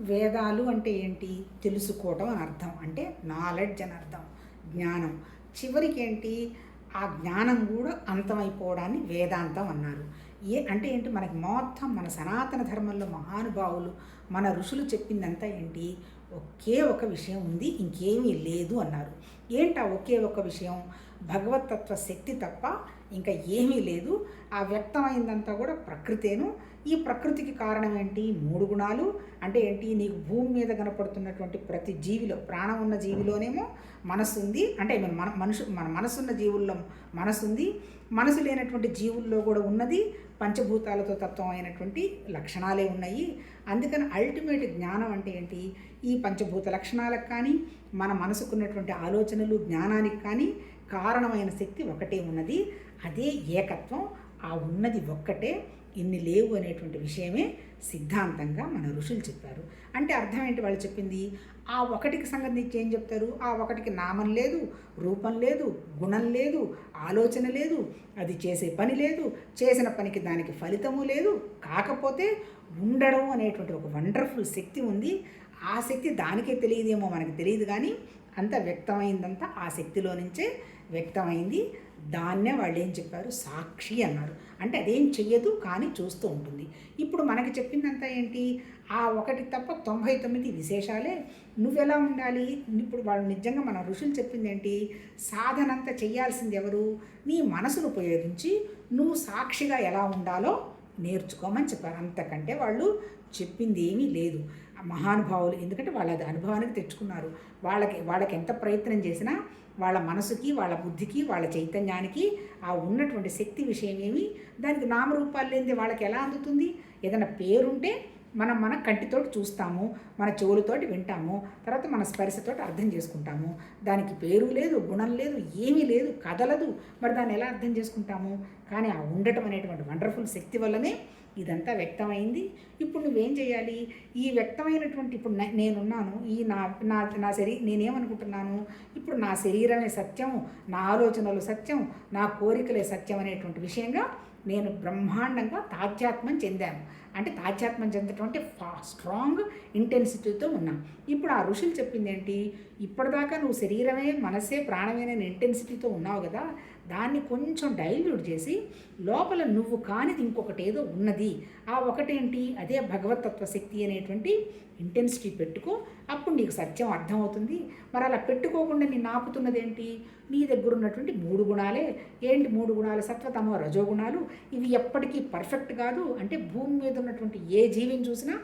వేదాలు అంటే ఏంటి? తెలుసుకోవటం అని అర్థం. అంటే నాలెడ్జ్ అని అర్థం. జ్ఞానం. చివరికి ఏంటి? ఆ జ్ఞానం కూడా అంతమైపోవడాన్ని వేదాంతం అన్నారు. ఏ అంటే ఏంటి? మనకి మొత్తం మన సనాతన ధర్మంలో మహానుభావులు మన ఋషులు చెప్పిందంతా ఏంటి? ఒకే ఒక విషయం ఉంది ఇంకేమీ లేదు అన్నారు. ఏంటా ఒకే ఒక విషయం? భగవతత్వ శక్తి తప్ప ఇంకా ఏమీ లేదు. ఆ వ్యక్తమైందంతా కూడా ప్రకృతేను. ఈ ప్రకృతికి కారణం ఏంటి? మూడు గుణాలు. అంటే ఏంటి? నీకు భూమి మీద కనపడుతున్నటువంటి ప్రతి జీవిలో ప్రాణం ఉన్న జీవిలోనేమో మనసు ఉంది. అంటే మన మనుషు మన మనసున్న జీవుల్లో మనసు ఉంది మనసు లేనటువంటి జీవుల్లో కూడా ఉన్నది. పంచభూతాలతో తత్వం అయినటువంటి లక్షణాలే ఉన్నాయి. అందుకని అల్టిమేట్ జ్ఞానం అంటే ఏంటి? ఈ పంచభూత లక్షణాలకు కానీ మన మనసుకున్నటువంటి ఆలోచనలు జ్ఞానానికి కానీ కారణమైన శక్తి ఒకటే ఉన్నది అదే ఏకత్వం. ఆ ఉన్నది ఒక్కటే. ఇన్ని లేవు అనేటువంటి విషయమే సిద్ధాంతంగా మన ఋషులు చెప్పారు. అంటే అర్థం ఏంటి వాళ్ళు చెప్పింది? ఆ ఒకటికి సంబంధించి ఏం చెప్తారు? ఆ ఒకటికి నామం లేదు రూపం లేదు గుణం లేదు ఆలోచన లేదు అది చేసే పని లేదు చేసిన పనికి దానికి ఫలితము లేదు కాకపోతే ఉండడం అనేటువంటి ఒక వండర్ఫుల్ శక్తి ఉంది. ఆ శక్తి దానికే తెలియదేమో మనకి తెలియదు కానీ అంత వ్యక్తమైందంతా ఆ శక్తిలో నుంచే వ్యక్తమైంది. దాన్నే వాళ్ళు ఏం చెప్పారు? సాక్షి అన్నారు. అంటే అదేం చెయ్యదు కానీ చూస్తూ ఉంటుంది. ఇప్పుడు మనకి చెప్పిందంతా ఏంటి? ఆ ఒకటి తప్ప తొంభై తొమ్మిది విశేషాలే. నువ్వెలా ఉండాలి? ఇప్పుడు వాళ్ళు నిజంగా మన ఋషులు చెప్పింది ఏంటి సాధనంతా చేయాల్సింది ఎవరు? నీ మనసును ఉపయోగించి నువ్వు సాక్షిగా ఎలా ఉండాలో నేర్చుకోమని చెప్పారు. అంతకంటే వాళ్ళు చెప్పింది ఏమీ లేదు. మహానుభావులు ఎందుకంటే వాళ్ళ అనుభవానికి తెచ్చుకున్నారు. వాళ్ళకి వాళ్ళకి ఎంత ప్రయత్నం చేసినా వాళ్ళ మనసుకి వాళ్ళ బుద్ధికి వాళ్ళ చైతన్యానికి ఆ ఉన్నటువంటి శక్తి విషయం ఏమి? దానికి నామరూపాలు లేనిది వాళ్ళకి ఎలా అందుతుంది? ఏదైనా పేరుంటే మనం మన కంటితోటి చూస్తాము మన చెవులతోటి వింటాము తర్వాత మన స్పర్శతోటి అర్థం చేసుకుంటాము. దానికి పేరు లేదు గుణం లేదు ఏమీ లేదు కదలదు. మరి దాన్ని ఎలా అర్థం చేసుకుంటాము? కానీ ఆ ఉండటం అనేటువంటి వండర్ఫుల్ శక్తి వల్లనే ఇదంతా వ్యక్తమైంది. ఇప్పుడు నువ్వేం చేయాలి? ఈ వ్యక్తమైనటువంటి ఇప్పుడు నేనున్నాను ఈ నా నా నా శరీ నేనేమనుకుంటున్నాను? ఇప్పుడు నా శరీరమే సత్యం నా ఆలోచనలు సత్యం నా కోరికలే సత్యం అనేటువంటి విషయంగా నేను బ్రహ్మాండంగా తాధ్యాత్మం చెందాను. అంటే తాధ్యాత్మం చెందటం అంటే ఫా స్ట్రాంగ్ ఇంటెన్సిటీతో ఉన్నా. ఇప్పుడు ఆ ఋషులు చెప్పింది ఏంటి ఇప్పటిదాకా నువ్వు శరీరమే మనసే ప్రాణమే ఇంటెన్సిటీతో ఉన్నావు కదా దాన్ని కొంచెం డైల్యూట్ చేసి లోపల నువ్వు కానిది ఇంకొకటి ఏదో ఉన్నది. ఆ ఒకటేంటి? అదే భగవతత్వ శక్తి అనేటువంటి ఇంటెన్సిటీ పెట్టుకో అప్పుడు నీకు సత్యం అర్థమవుతుంది. మరి అలా పెట్టుకోకుండా నేను ఆపుతున్నది ఏంటి నీ దగ్గర ఉన్నటువంటి మూడు గుణాలే. ఏంటి మూడు గుణాలు? సత్వతమ రజోగుణాలు. ఇవి ఎప్పటికీ పర్ఫెక్ట్ కాదు. అంటే భూమి మీద ఉన్నటువంటి ఏ జీవిని చూసినా